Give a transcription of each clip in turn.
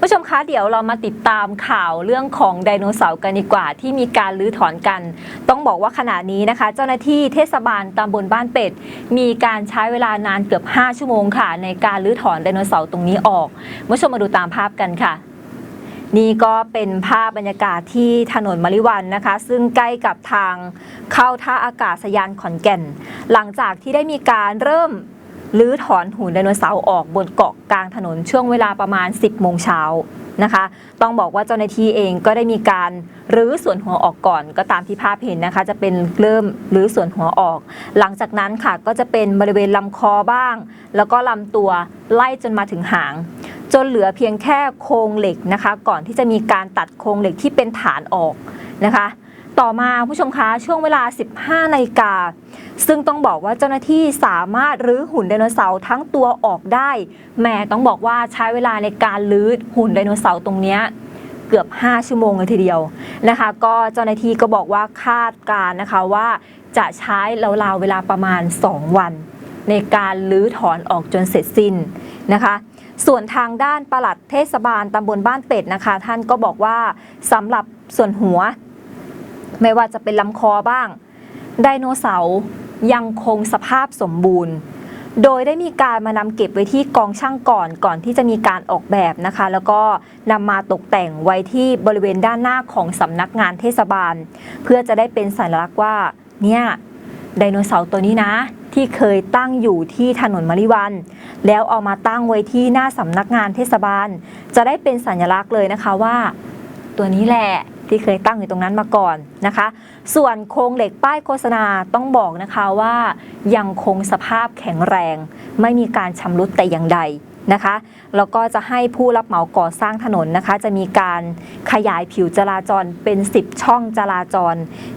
ผู้ชมคะเดี๋ยวเรามาติดตามข่าวเรื่องของไดโนเสาร์กันดีกว่า ที่มีการลื้อถอนกัน ต้องบอกว่าขณะนี้นะคะ เจ้าหน้าที่เทศบาลตำบลบ้านเป็ด มีการใช้เวลานานเกือบ 5 ชั่วโมงค่ะ ในการลื้อถอนไดโนเสาร์ตรงนี้ออกผู้ชมมาดูตามภาพกันค่ะนี่ก็เป็นภาพบรรยากาศที่ถนนมะลิวันนะคะ ซึ่งใกล้กับทางเข้าท่าอากาศยานขอนแก่น หลังจากที่ได้มีการเริ่ม ลื้อถอนหุ่นไดโนเสาร์ออกบนเกาะกลางถนนช่วงเวลาประมาณ 10 โมงเช้านะคะ ต้องบอกว่าเจ้าหน้าที่เองก็ได้มีการรื้อส่วนหัวออกก่อน ก็ตามที่ภาพเห็นนะคะ จะเป็นเริ่มรื้อส่วนหัวออก หลังจากนั้นค่ะก็จะเป็นบริเวณลำคอบ้าง แล้วก็ลำตัวไล่จนมาถึงหาง จนเหลือเพียงแค่โครงเหล็กนะคะ ก่อนที่จะมีการตัดโครงเหล็กที่เป็นฐานออกนะคะ ต่อมาผู้ชมคะช่วงเวลา 15นาฬิกาซึ่งต้องบอกว่าเจ้าหน้าที่สามารถรื้อหุ่นไดโนเสาร์ทั้งตัวออกได้แม่ต้องบอกว่าใช้เวลาในการรื้อหุ่นไดโนเสาร์ตรงนี้เกือบ 5 ชั่วโมงเลยทีเดียวนะคะ ก็เจ้าหน้าที่ก็บอกว่าคาดการนะคะว่าจะใช้ราวๆเวลาประมาณ 2 วัน ในการลื้อถอนออกจนเสร็จสิ้นนะคะส่วนทางด้านปลัดเทศบาลตำบลบ้านเป็ดนะคะ ท่านก็บอกว่าสำหรับส่วนหัว ไม่ว่าจะเป็นลำคอบ้าง ไดโนเสาร์ยังคงสภาพสมบูรณ์ โดยได้มีการมานำเก็บไว้ที่กองช่างก่อนก่อนที่จะมีการออกแบบนะคะ แล้วก็นำมาตกแต่งไว้ที่บริเวณด้านหน้าของสำนักงานเทศบาล เพื่อจะได้เป็นสัญลักษณ์ว่า เนี่ยไดโนเสาร์ตัวนี้นะ ที่เคยตั้งอยู่ที่ถนนมะลิวัน แล้วเอามาตั้งไว้ที่หน้าสำนักงานเทศบาล จะได้เป็นสัญลักษณ์เลยนะคะว่า ตัวนี้แหละ ที่เคยตั้งอยู่ตรงนั้นมาก่อนนะคะ ส่วนโครงเหล็กป้ายโฆษณาต้องบอกนะคะว่ายังคงสภาพแข็งแรง ไม่มีการชำรุดแต่อย่างใดนะคะแล้วก็จะให้ผู้รับเหมาก่อสร้างถนนนะคะ จะมีการขยายผิวจราจรเป็น 10 ช่องจราจร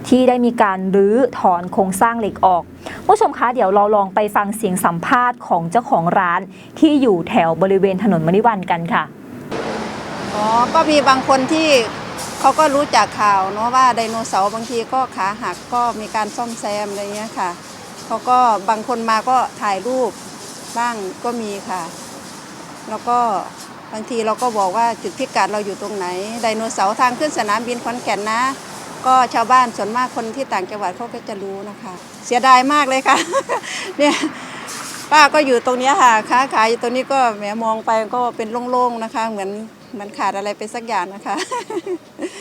ที่ได้มีการรื้อถอนโครงสร้างเหล็กออกผู้ชมคะเดี๋ยวเราลองไปฟังเสียงสัมภาษณ์ของเจ้าของร้านที่อยู่แถวบริเวณถนนมณิวันกันค่ะอ๋อก็มีบางคนที่ เขาก็รู้จากข่าวเนาะว่าไดโนเสาร์บางทีก็ขาหักก็มีการซ่อมแซมอะไรเงี้ยค่ะเขาก็บางคนมาก็ถ่ายรูปบ้างก็มีค่ะ แล้วก็บางทีเราก็บอกว่าจุดพิกัดเราอยู่ตรงไหนไดโนเสาร์ทางขึ้นสนามบินขอนแก่นนะ ก็ชาวบ้านส่วนมากคนที่ต่างจังหวัดเขาก็จะรู้นะคะ เสียดายมากเลยค่ะเนี่ยป้าก็อยู่ตรงเนี้ยค่ะค้าขายอยู่ตรงนี้ก็แหมมองไปก็เป็นโล่งๆนะคะ เหมือนมันขาดอะไรไปสักอย่างนะคะ